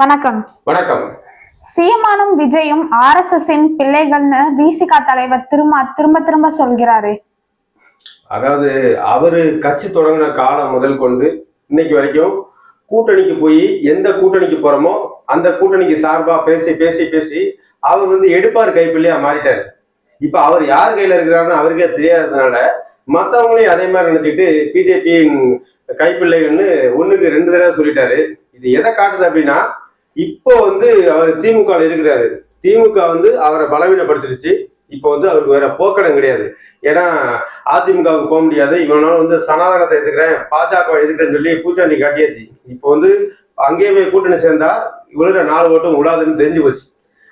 வணக்கம். வணக்கம். சீமானும் விஜயும் ஆர் எஸ் எஸ் பிள்ளைகள்னு விசிகா தலைவர் திரும்ப திரும்ப திரும்ப சொல்கிறாரு. அதாவது அவரு கட்சி தொடங்கின காலம் முதல் கொண்டு இன்னைக்கு வரைக்கும் கூட்டணிக்கு போய் எந்த கூட்டணிக்கு போறோமோ அந்த கூட்டணிக்கு சார்பா பேசி பேசி பேசி அவர் வந்து எடுப்பார் கைப்பிள்ளையா மாறிட்டாரு. இப்ப அவர் யார் கையில இருக்கிறாருன்னு அவருக்கே தெரியாததுனால மத்தவங்களையும் அதே மாதிரி நினைச்சிட்டு பிஜேபியின் கைப்பிள்ளைகள்னு ஒண்ணுக்கு ரெண்டு தடவை சொல்லிட்டாரு. இது எதை காட்டுது அப்படின்னா இப்போ வந்து அவர் திமுக இருக்கிறாரு. திமுக வந்து அவரை பலவீனப்படுத்திடுச்சு. இப்போ வந்து அவருக்கு வேற போக்கடம் கிடையாது. ஏன்னா அதிமுகவுக்கு போக முடியாது. இவனால வந்து சனாதனத்தை எதுக்குறேன் பாஜக எதுக்குறேன்னு சொல்லி பூச்சாண்டி காட்டியாச்சு. இப்போ வந்து அங்கேயே போய் கூட்டணி சேர்ந்தா இவ்வளோ நாலு ஓட்டும் விழாதுன்னு தெரிஞ்சு போச்சு.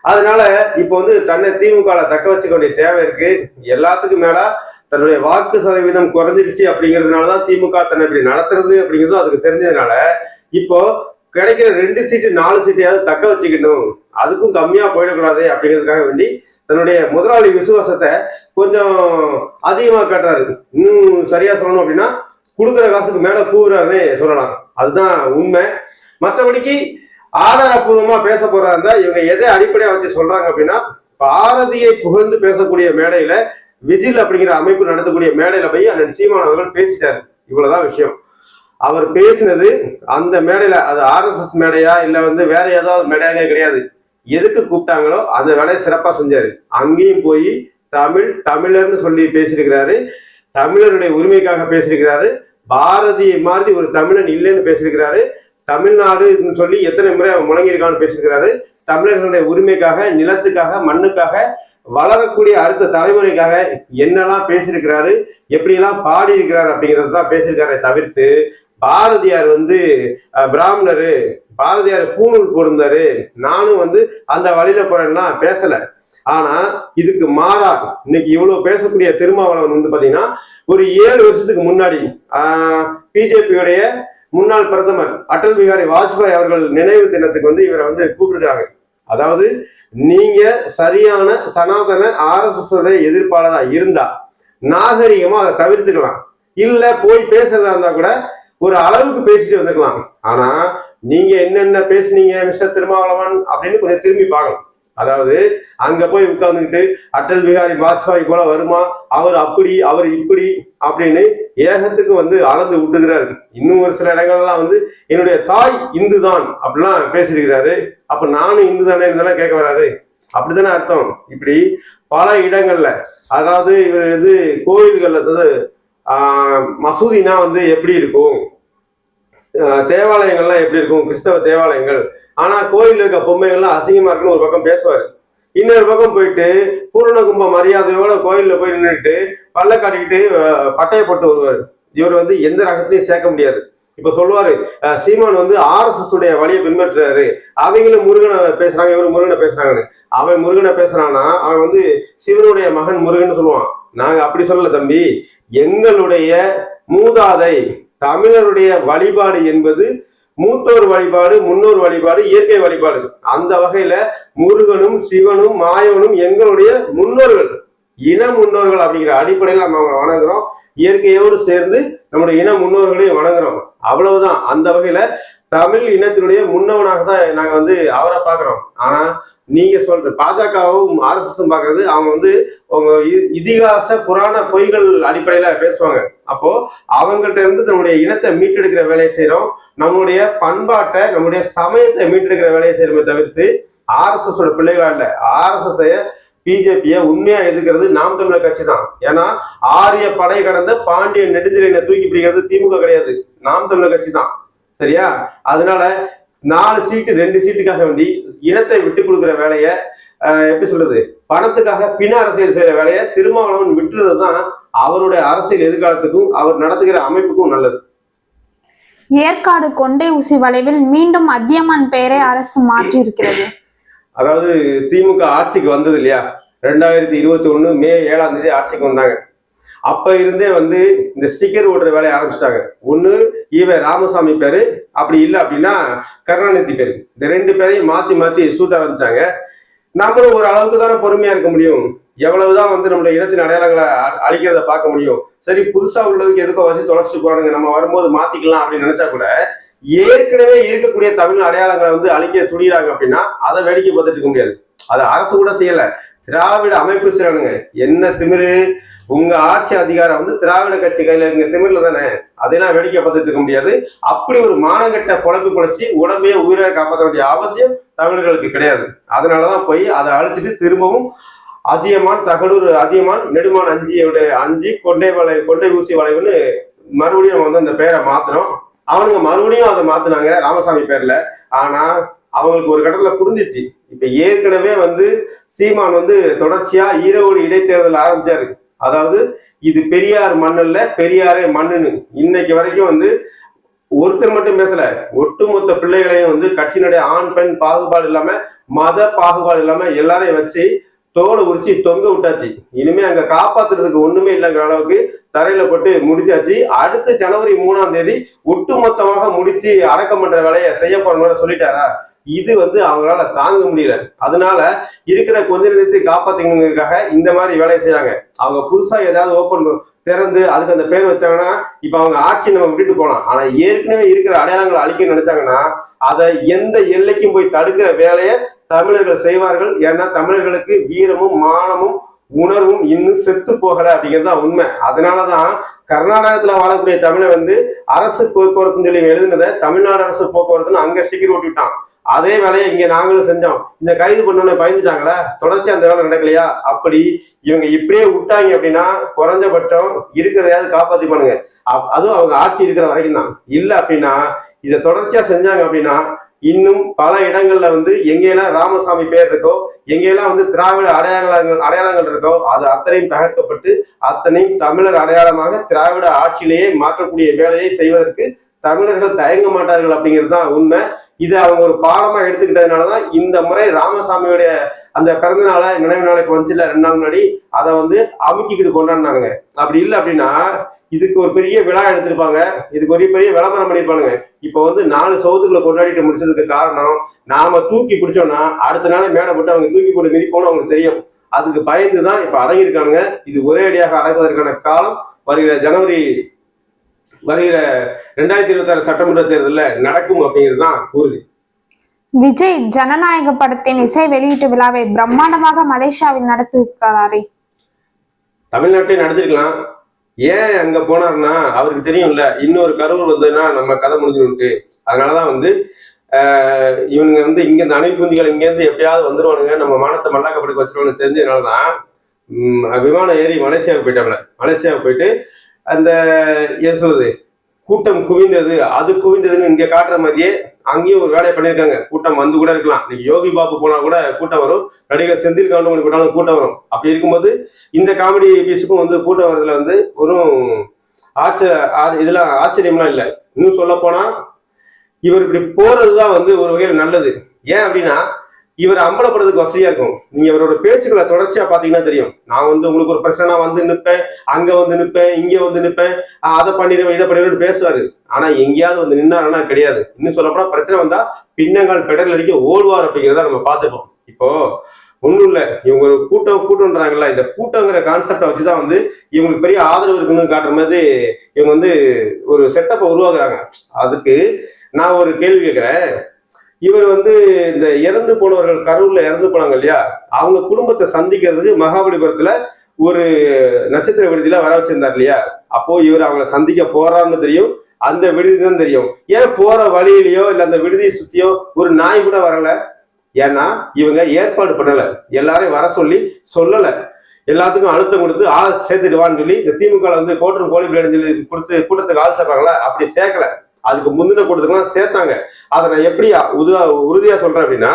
அதனால இப்போ வந்து தன்னை திமுக தக்க வச்சுக்க வேண்டிய தேவை இருக்கு. எல்லாத்துக்கும் மேல தன்னுடைய வாக்கு சதவீதம் குறைஞ்சிருச்சு அப்படிங்கிறதுனால தான் திமுக தன்னை இப்படி நடத்துறது அப்படிங்கிறதும் அதுக்கு தெரிஞ்சதுனால இப்போ கிடைக்கிற ரெண்டு சீட்டு நாலு சீட்டையாவது தக்க வச்சுக்கணும். அதுக்கும் கம்மியா போயிடக்கூடாது அப்படிங்கிறதுக்காக வேண்டி தன்னுடைய முதலாளி விசுவாசத்தை கொஞ்சம் அதிகமா காட்டுறாரு. இன்னும் சரியா சொல்லணும் அப்படின்னா கொடுக்குற காசுக்கு மேல கூறுறாருன்னு சொல்லலாம். அதுதான் உண்மை. மற்றபடிக்கு ஆதாரபூர்வமா பேச போறா இருந்தா இவங்க எதை அடிப்படையா வச்சு சொல்றாங்க அப்படின்னா பாரதியை புகழ்ந்து பேசக்கூடிய மேடையில விஜில் அப்படிங்கிற அமைப்பு நடத்தக்கூடிய மேடையில போய் அண்ணன் சீமான் அவர்கள் பேசிட்டாரு. இவ்வளவுதான் விஷயம். அவர் பேசினது அந்த மேடையில அது ஆர்எஸ்எஸ் மேடையா இல்ல வந்து வேற ஏதாவது மேடையாக கிடையாது. எதுக்கு கூப்பிட்டாங்களோ அந்த வேலையை சிறப்பா செஞ்சாரு. அங்கேயும் போய் தமிழ் தமிழர்னு சொல்லி பேசியிருக்கிறாரு. தமிழருடைய உரிமைக்காக பேசியிருக்கிறாரு. பாரதியை மாதிரி ஒரு தமிழன் இல்லைன்னு பேசியிருக்கிறாரு. தமிழ்நாடுன்னு சொல்லி எத்தனை முறை முழங்கியிருக்கான்னு பேசியிருக்கிறாரு. தமிழர்களுடைய உரிமைக்காக நிலத்துக்காக மண்ணுக்காக வளரக்கூடிய அடுத்த தலைமுறைக்காக என்னெல்லாம் பேசியிருக்கிறாரு எப்படியெல்லாம் பாடி இருக்கிறாரு அப்படிங்கிறது தான் பேசியிருக்காரே தவிர்த்து பாரதியார் வந்து பிராமணரு பாரதியார் பூணூல் பொருந்தாரு நானும் வந்து அந்த வழியில போறேன்னா பேசல. ஆனா இதுக்கு மாறா இன்னைக்கு இவ்வளவு பேசக்கூடிய திருமாவளவன் வந்து பாத்தீங்கன்னா ஒரு ஏழு வருஷத்துக்கு முன்னாடி பிஜேபியுடைய முன்னாள் பிரதமர் அடல் பிஹாரி வாஜ்பாய் அவர்கள் நினைவு தினத்துக்கு வந்து இவரை வந்து கூப்பிடுறாங்க அதாவது நீங்க சரியான சனாதன ஆர்எஸ்எஸ் உடைய எதிர்ப்பாளராக இருந்தா நாகரிகமா அதை தவிர்த்துக்கலாம். இல்ல போய் பேசுறதா இருந்தா கூட ஒரு அளவுக்கு பேசிட்டு வந்துக்கலாம் ஆனா நீங்க என்னென்ன பேசுனீங்க மிஸ்டர் திருமாவளவன் அப்படின்னு கொஞ்சம் திரும்பி பார்க்கணும். அதாவது அங்க போய் உட்கார்ந்துக்கிட்டு அட்டல் பிகாரி வாஜ்பாய் போல வருமா? அவர் அப்படி அவர் இப்படி அப்படின்னு ஏகத்துக்கு வந்து அளந்து விட்டுக்கிறாரு இன்னும் ஒரு சில இடங்கள்லாம் வந்து என்னுடைய தாய் இந்து தான் அப்படிலாம் பேசியிருக்கிறாரு. அப்ப நானும் இந்து தானே இருந்தாலும் கேட்க வராது அப்படித்தானே அர்த்தம்? இப்படி பல இடங்கள்ல அதாவது இவர் இது கோயில்கள்ல அதாவது மசூதினா வந்து எப்படி இருக்கும்? தேவாலயங்கள்லாம் எப்படி இருக்கும்? கிறிஸ்தவ தேவாலயங்கள். ஆனா கோயில் இருக்க பொம்மைகள்லாம் அசிங்கமா இருக்குன்னு ஒரு பக்கம் பேசுவாரு. இன்னொரு பக்கம் போயிட்டு பூரண கும்ப மரியாதையோட கோயிலில் போய் நின்றுட்டு பல்ல காட்டிக்கிட்டு பட்டையை போட்டு வருவார். இவர் வந்து எந்த ரகத்திலையும் சேர்க்க முடியாது. இப்ப சொல்லுவாரு சீமான் வந்து ஆர்எஸ்எஸ் உடைய வழியை பின்பற்றுறாரு. அவங்களும் முருகனை பேசுறாங்க இவரு முருகனை பேசுறாங்கன்னு. அவன் முருகனை பேசுறான்னா அவன் வந்து சிவனுடைய மகன் முருகன் சொல்லுவான். நாங்க அப்படி சொல்லல தம்பி. எங்களுடைய மூதாதை தமிழருடைய வழிபாடு என்பது மூத்தோர் வழிபாடு முன்னோர் வழிபாடு இயற்கை வழிபாடு. அந்த வகையில முருகனும் சிவனும் மாயவனும் எங்களுடைய முன்னோர்கள். இன முன்னோர்கள் அப்படிங்கிற அடிப்படையில் நம்ம அவங்களை வணங்குறோம். இயற்கையோடு சேர்ந்து நம்முடைய இன முன்னோர்களையும் வணங்குறோம். அவ்வளவுதான். அந்த வகையில தமிழ் இனத்தினுடைய முன்னவனாக தான் நாங்க வந்து அவரை பாக்குறோம் ஆனா நீங்க சொல்ற பாஜகவும் ஆர்எஸ்எஸும் பார்க்கறது அவங்க வந்து அவங்க இ- இதிகாச புராண பொய்கள் அடிப்படையில பேசுவாங்க. அப்போ அவங்கள்ட்ட இருந்து நம்முடைய இனத்தை மீட்டெடுக்கிற வேலையை செய்யறோம் நம்முடைய பண்பாட்டை நம்முடைய சமயத்தை மீட்டெடுக்கிற வேலையை செய்யறோமே தவிர்த்து ஆர்எஸ்எஸ் ஓட பிள்ளைகளா இல்ல ஆர்எஸ்எஸ் பிஜேபியை உண்மையா எதிர்க்கிறது நாம் தமிழர் கட்சி தான் ஏன்னா ஆரிய படை கடந்த பாண்டிய நெடுஞ்சிலையினை தூக்கி பிடிக்கிறது திமுக கிடையாது. நாம் தமிழர் கட்சி தான் சரியா? அதனால நாலு சீட்டு ரெண்டு சீட்டுக்காக வேண்டி இனத்தை விட்டு கொடுக்குற வேலையை ஆஹ், எப்படி சொல்றது? பணத்துக்காக பிண அரசியல் செய்யற வேலையை திருமாவளவன் விட்டுறது தான் அவருடைய அரசியல் எதிர்காலத்துக்கும் அவர் நடத்துகிற அமைப்புக்கும் நல்லது. ஏற்காடு கொண்டை ஊசி வளைவில் மீண்டும் அதியமான் பெயரை அரசு மாற்றி இருக்கிறது அதாவது திமுக ஆட்சிக்கு வந்தது இல்லையா? ரெண்டாயிரத்தி இருபத்தி ஒன்று மே ஏழாம் தேதி ஆட்சிக்கு வந்தாங்க. அப்ப இருந்தே வந்து இந்த ஸ்டிக்கர் ஓட்டுற வேலையை ஆரம்பிச்சிட்டாங்க. ஒன்று ஈவ ராமசாமி பேரு அப்படி இல்லை அப்படின்னா கருணாநிதி பேரு. இந்த ரெண்டு பேரையும் மாத்தி மாத்தி சூட்ட ஆரம்பிச்சாங்க. நம்மளும் ஒரு அளவுக்கு தானே பொறுமையா இருக்க முடியும்? எவ்வளவுதான் வந்து நம்மளுடைய இனத்தின் அடையாளங்களை அழிக்கிறத பார்க்க முடியும்? சரி புதுசா உள்ளதுக்கு எதுக்கோ வச்சு தொலைச்சிட்டு போறானுங்க. நம்ம வரும்போது மாத்திக்கலாம் அப்படின்னு நினைச்சா கூட ஏற்கனவே இருக்கக்கூடிய தமிழ் அடையாளங்களை வந்து அழிக்க துணிகிறாங்க அப்படின்னா அதை வேடிக்கை பார்த்துட்டு இருக்க முடியாது. அதை அரசு கூட செய்யல. திராவிட அமைப்பு செய்யறானுங்க என்ன திமிரு? உங்க ஆட்சி அதிகாரம் வந்து திராவிட கட்சி கையில இருக்க திமிர்ல தானே? அதெல்லாம் வேடிக்கை பார்த்துட்டு இருக்க முடியாது. அப்படி ஒரு மானங்கட்ட பொழப்பு குழச்சி உடம்பையே உயிரை காப்பாற்ற வேண்டிய அவசியம் தமிழர்களுக்கு கிடையாது. அதனாலதான் போய் அதை அழிச்சிட்டு திரும்பவும் அதியமான் தகடூர் அதியமான் நெடுமான் அஞ்சியோட அஞ்சு கொண்டை வளை கொண்டை ஊசி வளைவுன்னு மறுபடியும் நம்ம வந்து அந்த பேரை மாத்திரம் அவனுங்க மறுபடியும் அதை மாத்தினாங்க. ராமசாமி பேர்ல. ஆனா அவங்களுக்கு ஒரு கட்டத்துல புரிஞ்சிச்சு. இப்ப ஏற்கனவே வந்து சீமான் வந்து தொடர்ச்சியா ஈரோடு இடைத்தேர்தல் ஆரம்பிச்சாரு. அதாவது இது பெரியார் மண்ணல்ல பெரியாரே மண்ணுன்னு. இன்னைக்கு வரைக்கும் வந்து ஒருத்தர் மட்டும் பேசல. ஒட்டுமொத்த பிள்ளைகளையும் வந்து கட்சியினுடைய ஆண் பெண் பாகுபாடு இல்லாம மத பாகுபாடு இல்லாம எல்லாரையும் வச்சு தோலை உரிச்சு தொங்க விட்டாச்சு. இனிமே அங்க காப்பாத்துறதுக்கு ஒண்ணுமே இல்லைங்கிற அளவுக்கு தரையில போட்டு முடிச்சாச்சு. அடுத்த ஜனவரி மூணாம் தேதி ஒட்டுமொத்தமாக முடிச்சு அடக்கம் பண்ற வேலையை செய்ய போறோம்னு சொல்லிட்டாரா? இது வந்து அவங்களால தாங்க முடியல. அதனால இருக்கிற கொஞ்ச நேரத்தை காப்பாத்திக்கிறதுக்காக இந்த மாதிரி வேலையை செய்யறாங்க அவங்க புதுசா ஏதாவது ஓப்பன் திறந்து அதுக்கு அந்த பேர் வச்சாங்கன்னா இப்ப அவங்க ஆட்சி நம்ம விட்டுட்டு போலாம். ஆனா ஏற்கனவே இருக்கிற அடையாளங்களை அழிக்க நினைச்சாங்கன்னா அதை எந்த எல்லைக்கும் போய் தடுக்கிற வேலையை தமிழர்கள் செய்வார்கள். ஏன்னா தமிழர்களுக்கு வீரமும் மானமும் உணர்வும் இன்னும் செத்து போகல அப்படிங்கிறது தான் உண்மை. அதனாலதான் கர்நாடகத்துல வாழக்கூடிய தமிழை வந்து அரசு போக்குவரத்துன்னு சொல்லி எழுதினதை தமிழ்நாடு அரசு போக்குவரத்துன்னு அங்க சீக்கிரம் ஓட்டிவிட்டான் அதே வேலையை இங்க நாங்களும் செஞ்சோம். இந்த கைது பண்ணோன்னு பயந்துட்டாங்களா தொடர்ச்சி அந்த வேலை நடக்கலையா? அப்படி இவங்க இப்படியே விட்டாங்க அப்படின்னா குறைஞ்சபட்சம் இருக்கிறதையாவது காப்பாத்தி பண்ணுங்க. அப்- அதுவும் அவங்க ஆட்சி இருக்கிற வரைக்கும் தான். இல்ல அப்படின்னா இதை தொடர்ச்சியா செஞ்சாங்க அப்படின்னா இன்னும் பல இடங்கள்ல வந்து எங்கெல்லாம் ராமசாமி பேர் இருக்கோ எங்கெல்லாம் வந்து திராவிட அடையாளங்கள் அடையாளங்கள் இருக்கோ அது அத்தனையும் தகர்க்கப்பட்டு அத்தனையும் தமிழர் அடையாளமாக திராவிட ஆட்சியிலேயே மாற்றக்கூடிய வேலையை செய்வதற்கு தமிழர்கள் தயங்க மாட்டார்கள் அப்படிங்கிறது தான் உண்மை. இது அவங்க ஒரு பாடமா எடுத்துக்கிட்டதுனாலதான் இந்த முறை ராமசாமியுடைய அந்த பிறந்த நாளை நினைவு நாளைக்கு வந்துச்சுல ரெண்டு நாள் முன்னாடி அதை வந்து அமுக்கிக்கிட்டு கொண்டாடினாங்க. அப்படி இல்லை அப்படின்னா இதுக்கு ஒரு பெரிய விழா எடுத்திருப்பாங்க. இதுக்கு ஒரு பெரிய விளம்பரம் பண்ணிருப்பானுங்க. இப்போ வந்து நாலு சவுத்துக்குள்ள கொண்டாடிட்டு முடிச்சதுக்கு காரணம் நாம தூக்கி பிடிச்சோம்னா அடுத்த நாள் மேடை போட்டு அவங்க தூக்கி போட்டு மிதிப்போம்னு அவங்களுக்கு தெரியும். அதுக்கு பயந்து தான் இப்ப அடங்கியிருக்கானுங்க. இது ஒரே அடியாக அடங்குவதற்கான காலம். வருகிற ஜனவரி வருகிற ரெண்டாயிரத்தி இருபத்தி ஆறு சட்டமன்ற தேர்தலில் நடக்கும் அப்படிங்கிறது தான் கூறுது விஜய் ஜனநாயக படத்தின் இசை வெளியீட்டு விழாவை பிரம்மாண்டமாக மலேசியாவில் நடத்திருக்கிறாரே தமிழ்நாட்டிலே நடத்திருக்கலாம். ஏன் அங்க போனாருன்னா அவருக்கு தெரியும்ல இன்னொரு கரூர் வந்ததுன்னா நம்ம கதை முடிஞ்சுட்டு அதனாலதான் வந்து இவனுங்க வந்து இங்க இந்த அணைப்புந்திகள் இங்க இருந்து எப்படியாவது வந்துருவானுங்க நம்ம மானத்தை மல்லாக்கப்படுக்க வச்சிருவானு தெரிஞ்சதுனாலதான் விமானம் ஏறி மலேசியாவுக்கு போயிட்டாங்க மலேசியாவுக்கு போயிட்டு அந்த என்ன சொல்றது கூட்டம் குவிந்தது அது குவிந்ததுன்னு இங்க காட்டுற மாதிரியே அங்கேயும் ஒரு வேலையை பண்ணியிருக்காங்க. கூட்டம் வந்து கூட இருக்கலாம். இன்னைக்கு யோகி பாபு போனா கூட கூட்டம் வரும். நடிகர் செந்தில் கவுண்டமணி போனாலும் கூட்டம் வரும். அப்படி இருக்கும்போது இந்த காமெடி பீஸுக்கும் வந்து கூட்டம் வரதுல வந்து ஒரு ஆச்சரிய ஆ- இதெல்லாம் ஆச்சரியம்லாம் இல்லை. இன்னும் சொல்ல போனா இவர் இப்படி போறதுதான் வந்து ஒரு வகையில் நல்லது. ஏன் அப்படின்னா இவர் அம்பலப்படுறதுக்கு வசதியா இருக்கும். நீங்க இவரோட பேச்சுக்களை தொடர்ச்சியா பாத்தீங்கன்னா தெரியும். நான் வந்து உங்களுக்கு ஒரு பிரச்சனை வந்து நிற்பேன் அங்க வந்து நிற்பேன் இங்க வந்து நிற்பேன் அதை பண்ணிடுவேன் இதை பண்ணிடுவேன் பேசுவாரு. ஆனா எங்கேயாவது வந்து நின்னாருன்னா கிடையாது. இன்னும் சொல்லப்போனா பிரச்சனை வந்தா பின்னங்கால் பெடல் அடிக்க ஓடுவார் அப்படிங்கிறத நம்ம பார்த்துப்போம். இப்போ ஒண்ணும் இல்ல இவங்க ஒரு கூட்டம் கூட்டம்ன்றாங்கல்ல இந்த கூட்டங்கிற கான்செப்டை வச்சுதான் வந்து இவங்களுக்கு பெரிய ஆதரவு இருக்குன்னு காட்டுற மாதிரி இவங்க வந்து ஒரு செட்டப்பை உருவாக்குறாங்க. அதுக்கு நான் ஒரு கேள்வி கேட்கிறேன். இவர் வந்து இந்த இறந்து போனவர்கள் கரூர்ல இறந்து போனாங்க இல்லையா? அவங்க குடும்பத்தை சந்திக்கிறதுக்கு மகாபலிபுரத்துல ஒரு நட்சத்திர விடுதியில வர வச்சிருந்தார் இல்லையா? அப்போ இவர் அவங்கள சந்திக்க போறான்னு தெரியும். அந்த விடுதி தான் தெரியும். ஏன் போற வழியிலயோ இல்ல அந்த விடுதியை சுத்தியோ ஒரு நாய் கூட வரல? ஏன்னா இவங்க ஏற்பாடு பண்ணல. எல்லாரையும் வர சொல்லி சொல்லல. எல்லாத்துக்கும் அழுத்தம் கொடுத்து ஆள் சேர்த்துட்டு வான்னு சொல்லி இந்த திமுக வந்து கோட்டரும் கோழி பிளேடு சொல்லி கொடுத்து கூட்டத்துக்கு ஆள் சேர்ப்பாங்களா? அப்படி சேர்க்கல. அதுக்கு முந்தின கூட்டத்துக்குலாம் சேர்த்தாங்க. அதை நான் எப்படியா உதா உறுதியா சொல்றேன் அப்படின்னா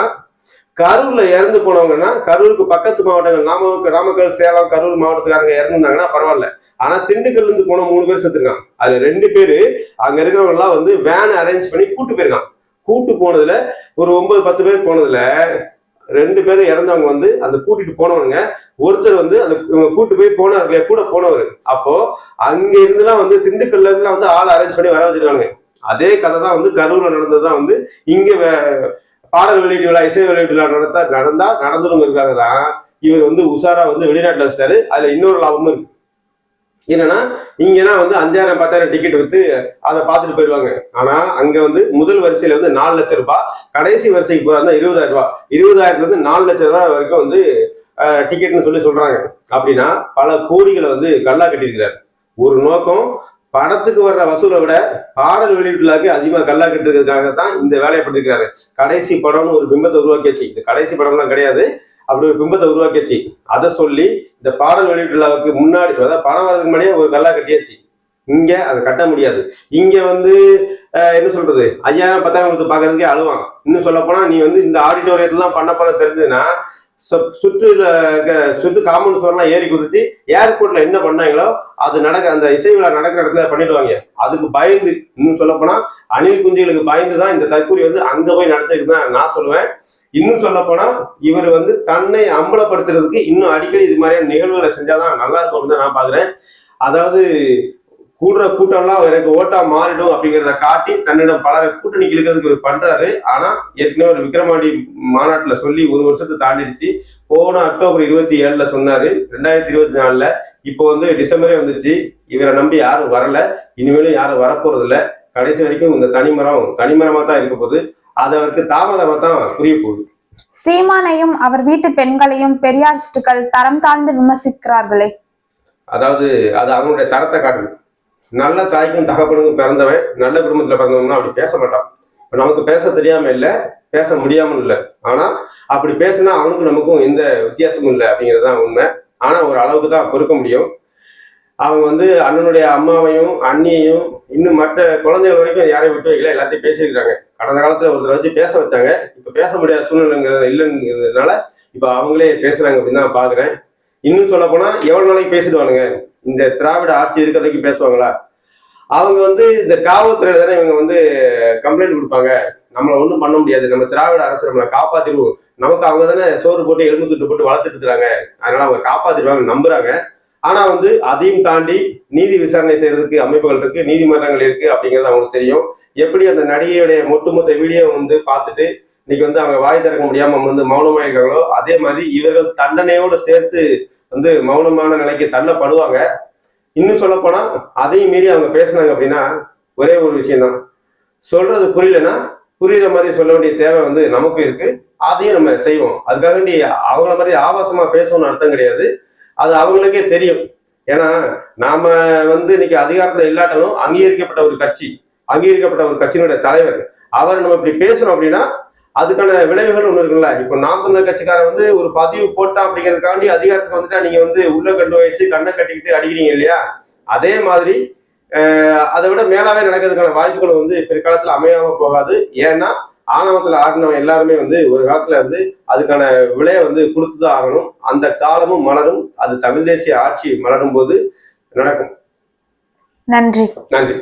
கரூர்ல இறந்து போனவங்கன்னா கரூருக்கு பக்கத்து மாவட்டங்கள் நாமக்கல் நாமக்கல் சேலம் கரூர் மாவட்டத்துக்காரங்க இறந்துருந்தாங்கன்னா பரவாயில்ல. ஆனா திண்டுக்கல்ல இருந்து போன மூணு பேர் செத்துருக்காங்க. அது ரெண்டு பேரு அங்க இருக்கிறவங்க எல்லாம் வந்து வேன் அரேஞ்ச் பண்ணி கூட்டு போயிருக்கான் கூட்டு போனதுல ஒரு ஒன்பது பத்து பேர் போனதுல ரெண்டு பேரும் இறந்தவங்க வந்து அந்த கூட்டிட்டு போனவனுங்க ஒருத்தர் வந்து அந்த கூட்டு போய் போனார் இல்லையா கூட போனவர். அப்போ அங்க இருந்துலாம் வந்து திண்டுக்கல்ல இருந்துலாம் வந்து ஆள் அரேஞ்ச் பண்ணி வர வச்சிருக்காங்க அதே கதை தான் வந்து கரூர்ல நடந்ததுதான் வந்து இங்க பாடல் வெளியீட்டு விழா இசை வெளியீட்டு விழா நடத்தா நடந்தா நடந்துருங்கிறதுக்காக தான் இவர் வந்து உஷாரா வந்து வெளிநாட்டுல வச்சிட்டாரு. அதுல இன்னொரு லாபமும் இருக்கு. என்னன்னா இங்கன்னா வந்து அஞ்சாயிரம் பத்தாயிரம் டிக்கெட் வித்து அதை பார்த்துட்டு போயிடுவாங்க. ஆனா அங்க வந்து முதல் வரிசையில வந்து நாலு லட்சம் ரூபாய் கடைசி வரிசைக்கு போறதா இருபதாயிரம் ரூபாய் இருபதாயிரத்துல இருந்து நாலு லட்சம் ரூபாய் வரைக்கும் வந்து டிக்கெட்னு சொல்லி சொல்றாங்க. அப்படின்னா பல கோடிகளை வந்து கல்லா கட்டியிருக்கிறார். ஒரு நோக்கம் படத்துக்கு வர்ற வசூலை விட பாடல் வெளியீட்டுலாக்கு அதிகமாக கல்லா கட்டுறதுக்காக தான் இந்த வேலையை பண்ணிருக்கிறாரு. கடைசி படம்னு ஒரு பிம்பத்தை உருவாக்கியாச்சு. இந்த கடைசி படம்லாம் கிடையாது. அப்படி ஒரு பிம்பத்தை உருவாக்கியாச்சு. அதை சொல்லி இந்த பாடல் வெளியீட்டுலாவுக்கு முன்னாடி அதாவது படம் வர்றதுக்கு முன்னாடியே ஒரு கல்லா கட்டியாச்சு. இங்க அதை கட்ட முடியாது. இங்க வந்து என்ன சொல்றது? ஐயாயிரம் பத்தாயிரம் கொடுத்து பாக்குறதுக்கே அழுவாங்க. இன்னும் சொல்ல போனா நீ வந்து இந்த ஆடிட்டோரியத்துல தான் பண்ண போற தெரிஞ்சதுன்னா சுற்றுல சுற்று காமன் சோர்லாம் ஏறி குதிச்சு ஏர்போர்ட்ல என்ன பண்ணாங்களோ அது நடக்க அந்த இசை விழா நடக்கிற இடத்துல பண்ணிடுவாங்க. அதுக்கு பயந்து இன்னும் சொல்ல போனா அணில் குஞ்சுகளுக்கு பயந்து தான் இந்த தற்கூரி வந்து அங்க போய் நடத்திருக்கு தான் நான் சொல்லுவேன். இன்னும் சொல்ல போனா இவர் வந்து தன்னை அம்பலப்படுத்துறதுக்கு இன்னும் அடிக்கடி இது மாதிரியான நிகழ்வுகளை செஞ்சாதான் நல்லா இருக்கும்னு தான் நான் பாக்குறேன் அதாவது கூடுற கூட்டம்லாம் எனக்கு ஓட்டா மாறிடும் அப்படிங்கிறத காட்டி தன்னிடம் பல கூட்டணி இழுக்கிறதுக்கு இவர் பண்றாரு. ஆனா ஏற்கனவே ஒரு விக்ரமாண்டி மாநாட்டுல சொல்லி ஒரு வருஷத்தை தாண்டிடுச்சு. போன அக்டோபர் இருபத்தி ஏழுல சொன்னாரு. ரெண்டாயிரத்தி இருபத்தி நாலுல. இப்போ வந்து டிசம்பரே வந்துருச்சு. இவரை நம்பி யாரும் வரல. இனிமேலும் யாரும் வரப்போறது இல்ல கடைசி வரைக்கும் இந்த தனிமரம் தனிமரமா தான் இருக்க போகுது. அது அவருக்கு தாமதமா தான் புரிய போகுது. சீமானையும் அவர் வீட்டு பெண்களையும் பெரியாரிஸ்டுகள் தரம் தாழ்ந்து விமர்சிக்கிறார்களே. அதாவது அது அவனுடைய தரத்தை காட்டுது. நல்ல தாய்க்கும் தகப்பனுக்கும் பிறந்தவன் நல்ல குடும்பத்துல பிறந்தவன்னா அப்படி பேச மாட்டான். நமக்கு பேச தெரியாம இல்ல பேச முடியாமல் இல்ல. ஆனா அப்படி பேசினா அவனுக்கும் நமக்கும் எந்த வித்தியாசமும் இல்லை அப்படிங்கிறது தான் உண்மை. ஆனா ஒரு அளவுக்கு தான் பொறுக்க முடியும். அவங்க வந்து அண்ணனுடைய அம்மாவையும் அண்ணியையும் இன்னும் மற்ற குழந்தைகள் வரைக்கும் யாரையும் விட்டு வைக்கல எல்லாத்தையும் பேசியிருக்காங்க. கடந்த காலத்துல ஒருத்தர் வச்சு பேச வச்சாங்க. இப்ப பேச முடியாத சூழ்நிலைங்கிறது இல்லைங்கிறதுனால இப்ப அவங்களே பேசுறாங்க அப்படின்னு தான் பாக்குறேன். இன்னும் சொல்ல போனா எவ்வளவு நாளைக்கு பேசிடுவானுங்க? இந்த திராவிட ஆட்சி இருக்கிற வரைக்கும் பேசுவாங்களா? அவங்க வந்து இந்த காவல்துறையில தானே இவங்க வந்து கம்ப்ளைண்ட் கொடுப்பாங்க. நம்மளை ஒன்றும் பண்ண முடியாது. நம்ம திராவிட அரசு நம்மளை காப்பாத்திடுவோம் நமக்கு அவங்க தானே சோறு போட்டு எலும்பு துட்டு போட்டு வளர்த்துட்டு இருக்கிறாங்க. அதனால அவங்க காப்பாத்திடுவாங்க நம்புறாங்க. ஆனா வந்து அதையும் தாண்டி நீதி விசாரணை செய்யறதுக்கு அமைப்புகள் இருக்கு நீதிமன்றங்கள் இருக்கு அப்படிங்கிறது அவங்களுக்கு தெரியும். எப்படி அந்த நடிகையுடைய ஒட்டுமொத்த வீடியோ வந்து பார்த்துட்டு இன்னைக்கு வந்து அவங்க வாய் திறக்க முடியாம வந்து மௌனமாக இருக்காங்களோ அதே மாதிரி இவர்கள் தண்டனையோடு சேர்த்து வந்து மௌனமான நிலைக்கு தள்ளப்படுவாங்க. இன்னும் சொல்ல போனா அதையும் மீறி அவங்க பேசுனாங்க அப்படின்னா ஒரே ஒரு விஷயம்தான். சொல்றது புரியலன்னா புரியுற மாதிரி சொல்ல வேண்டிய தேவை வந்து நமக்கு இருக்கு. அதையும் நம்ம செய்வோம். அதுக்காக வேண்டி அவங்கள மாதிரி ஆபாசமா பேசணும்னு அர்த்தம் கிடையாது. அது அவங்களுக்கே தெரியும். ஏன்னா நாம வந்து இன்னைக்கு அதிகாரத்தை இல்லாட்டாலும் அங்கீகரிக்கப்பட்ட ஒரு கட்சி அங்கீகரிக்கப்பட்ட ஒரு கட்சியினுடைய தலைவர் அவர் நம்ம இப்படி பேசுறோம் அப்படின்னா அதுக்கான விளைவுகள் ஒண்ணு இருக்குல்ல? இப்போ நாம் தமிழர் கட்சிக்காரன் வந்து ஒரு பதிவு போட்டான் அப்படிங்கிறதுக்காண்டி அதிகாரத்துக்கு வந்துட்டா நீங்க வந்து உள்ள கண்டு வச்சு கண்ணை கட்டிக்கிட்டு அடிக்கிறீங்க இல்லையா? அதே மாதிரி அதை விட மேலாவே நடக்கிறதுக்கான வாய்ப்புகள் வந்து பிற்காலத்துல அமையாம போகாது. ஏன்னா ஆணவத்துல ஆடினவன் எல்லாருமே வந்து ஒரு காலத்துல வந்து அதுக்கான விலையை வந்து கொடுத்துதான் ஆகணும். அந்த காலமும் மலரும். அது தமிழ் தேசிய ஆட்சி மலரும் போது நடக்கும். நன்றி. நன்றி.